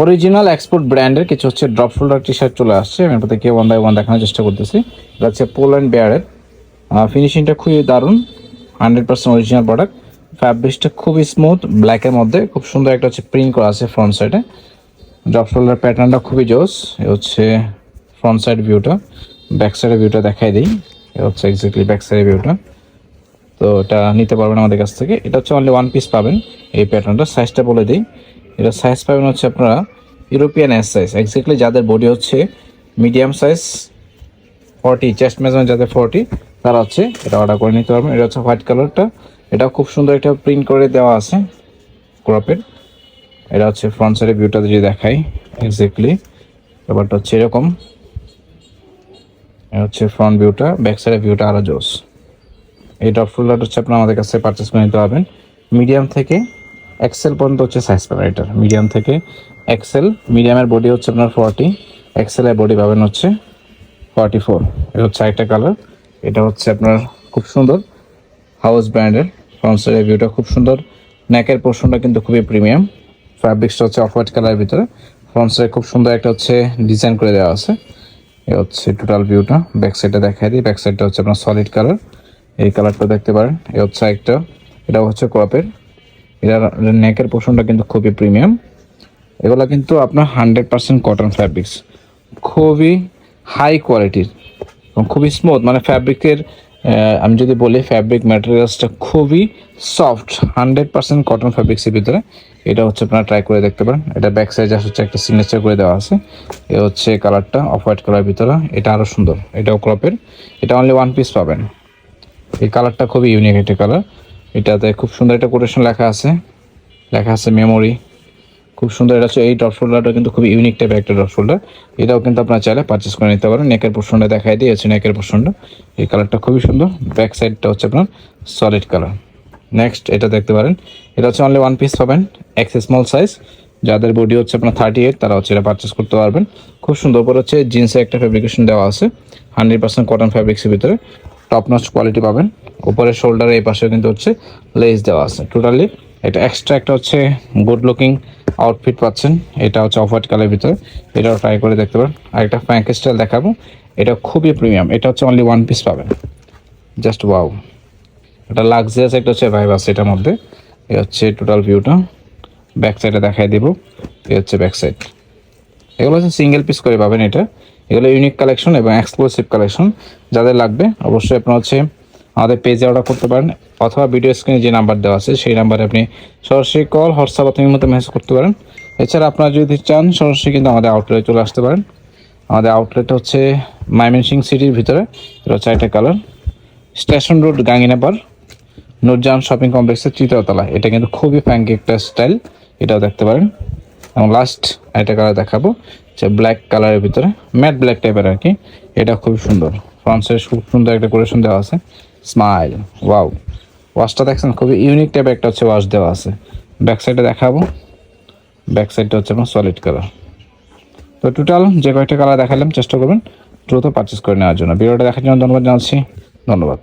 Original export ব্র্যান্ডের কিছু হচ্ছে ড্রপ শোল্ডার টি শার্ট চলে আসছে। আমি আপনাদেরকে ওয়ান বাই ওয়ান দেখানোর চেষ্টা করতেছি। এটা হচ্ছে পোল্যান্ড বেয়ারের ফিনিশিংটা খুবই দারুণ। হান্ড্রেড পার্সেন্ট অরিজিনাল প্রোডাক্ট ফ্যাব্রিক্সটা খুবই স্মুথ ব্ল্যাকের মধ্যে। খুব সুন্দর একটা হচ্ছে প্রিন্ট করা আছে ফ্রন্ট সাইডে ড্রপ শোল্ডার প্যাটার্নটা খুবই জোস। এ হচ্ছে ফ্রন্ট সাইড ভিউটা ব্যাক সাইডের ভিউটা দেখাই দিই। এ হচ্ছে এক্স্যাক্টলি ব্যাক সাইডের ভিউটা তো এটা নিতে পারবেন আমাদের কাছ থেকে। এটা হচ্ছে অনলি ওয়ান পিস পাবেন। এই প্যাটার্নটা সাইজটা বলে দিই। এটা সাইজ পাবেন হচ্ছে আপনারা ইউরোপিয়ান এস সাইজ এক্স্যাক্টলি যাদের বডি হচ্ছে medium size forty chest measurement যাদের ফর্টি তারা হচ্ছে এটা অর্ডার করে নিতে পারবেন। এটা হচ্ছে হোয়াইট কালারটা এটা খুব সুন্দর একটা প্রিন্ট করে দেওয়া আছে ক্রপের এটা হচ্ছে ফ্রন্ট সাইডের ভিউটা যদি দেখাই এক্স্যাক্টলি ব্যাপারটা হচ্ছে এরকম। এটা হচ্ছে ফ্রন্ট ভিউটা ব্যাক সাইডের ভিউটা আরও জোস। এই ডট ফোল্ডার হচ্ছে আপনারা আমাদের কাছে পারচেস করে নিতে পারবেন। মিডিয়াম থেকে এক্সেল পর্যন্ত হচ্ছে সাইজ পাবেন এটার মিডিয়াম থেকে এক্সেল মিডিয়ামের বডি হচ্ছে আপনার ফর্টি এক্সেলের বডি পাবেন হচ্ছে ফর্টি ফোর এটা হচ্ছে একটা কালার এটা হচ্ছে আপনার খুব সুন্দর হাউস ব্র্যান্ডের ফ্রন্ট সাইডের ভিউটা খুব সুন্দর। নেকের পোর্শনটা কিন্তু খুবই প্রিমিয়াম ফ্যাব্রিক্সটা হচ্ছে অফ হোয়াইট কালারের ভিতরে ফ্রন্ট খুব সুন্দর একটা হচ্ছে ডিজাইন করে দেওয়া আছে। এ হচ্ছে টোটাল ভিউটা ব্যাক সাইডটা দেখাই দিই। ব্যাক সাইডটা হচ্ছে আপনার সলিড কালার এই কালারটা দেখতে পারেন। এ হচ্ছে একটা এটা হচ্ছে ক্রপের এটার নেকের পোর্শনটা কিন্তু খুবই প্রিমিয়াম এগুলো কিন্তু আপনার হান্ড্রেড পার্সেন্ট কটন ফ্যাব্রিক্স খুবই হাই কোয়ালিটির এবং খুবই স্মুথ মানে ফ্যাব্রিকের আমি যদি বলি ফ্যাব্রিক ম্যাটেরিয়ালসটা খুবই সফট হান্ড্রেড পার্সেন্ট কটন ফ্যাব্রিক্সের ভিতরে। এটা হচ্ছে আপনারা ট্রাই করে দেখতে পারেন। এটা ব্যাক সাইড হচ্ছে একটা সিগনেচার করে দেওয়া আছে। এ হচ্ছে কালারটা অফ হোয়াইট কালার ভিতরে। এটা আরও সুন্দর। এটাও ক্রপের এটা অনলি ওয়ান পিস পাবেন। এই কালারটা খুবই ইউনিক একটা কালার এটাতে খুব সুন্দর একটা কোটেশন লেখা আছে। লেখা আছে মেমোরি খুব সুন্দর, এটা হচ্ছে এই ডট ফোল্ডারটা কিন্তু খুবই ইউনিক টাইপের একটা ডট ফোল্ডার এটাও কিন্তু আপনারা চাইলে পারচেস করে নিতে পারেন। নেকের পোর্শনটা দেখাই দিয়ে হচ্ছে নেকের পোর্শনটা এই কালারটা খুবই সুন্দর। ব্যাক সাইডটা হচ্ছে আপনার সলিড কালার নেক্সট এটা দেখতে পারেন। এটা হচ্ছে অনলি ওয়ান পিস পাবেন, এক্স স্মল সাইজ যাদের বডি হচ্ছে আপনার থার্টি এইট তারা হচ্ছে এটা পারচেস করতে পারবেন। খুব সুন্দর করে হচ্ছে জিন্সে একটা ফ্যাব্রিকেশন দেওয়া আছে। হান্ড্রেড পার্সেন্ট কটন ফ্যাব্রিক্সের ভিতরে। টপ নচ কোয়ালিটি পাবেন। উপরের শোল্ডারে এই পাশে কিন্তু হচ্ছে লেস দেওয়া আছে। টোটালি এটা এক্সট্রা একটা হচ্ছে গুড লুকিং আউটফিট পাচ্ছেন। এটা হচ্ছে অফ হোয়াইট কালারের ভিতরে। এটাও ট্রাই করে দেখতে পারেন। আর একটা ফ্যাঙ্ক স্টাইল দেখাবো। এটা খুবই প্রিমিয়াম এটা হচ্ছে অনলি ওয়ান পিস পাবেন। জাস্ট ওয়াও এটা লাক্সারিয়াস একটা হচ্ছে ভাইব আছে এটার মধ্যে। এই হচ্ছে টোটাল ভিউটা ব্যাক সাইডে দেখাই দেবো। এই হচ্ছে ব্যাক সাইড এগুলো হচ্ছে সিঙ্গেল পিস করে পাবেন এটা। এগুলো ইউনিক কালেকশন এবং এক্সক্লুসিভ কালেকশন যাদের লাগবে, অবশ্যই আপনার হচ্ছে আমাদের পেজে অর্ডার করতে পারেন, অথবা ভিডিও স্ক্রিনে যে নাম্বার দেওয়া আছে, সেই নাম্বারে আপনি সরাসরি কল হোয়াটসঅ্যাপ অথবা মতো মেসেজ করতে পারেন। এছাড়া আপনারা যদি চান, সরাসরি কিন্তু আমাদের আউটলেটে চলে আসতে পারেন। আমাদের আউটলেট হচ্ছে ময়মনসিং সিটির ভিতরে, এটা হচ্ছে একটা colour station road Ganginapar Nurjahan shopping কমপ্লেক্সের তৃতীয়তলা এটা কিন্তু খুবই ফ্যাঙ্কি একটা স্টাইল এটাও দেখতে পারেন। এবং লাস্ট একটা কালার দেখাবো যে ব্ল্যাক কালারের ভিতরে ম্যাট ব্ল্যাক টাইপের আর কি। এটা খুব সুন্দর। ফ্রন্ট সাইড খুব সুন্দর একটা কোরেশন দেওয়া আছে। স্মাইল ওয়াও ওয়াশটা দেখছেন, খুবই ইউনিক টাইপের একটা হচ্ছে ওয়াশ দেওয়া আছে। ব্যাক সাইডে দেখাবো। ব্যাক সাইডটা হচ্ছে আমার সলিড কালার তো টোটাল যে কয়েকটা কালার দেখালাম, চেষ্টা করবেন দ্রুত পারচেস করে নেওয়ার জন্য। ভিডিওটা দেখার জন্য ধন্যবাদ জানাচ্ছি। ধন্যবাদ।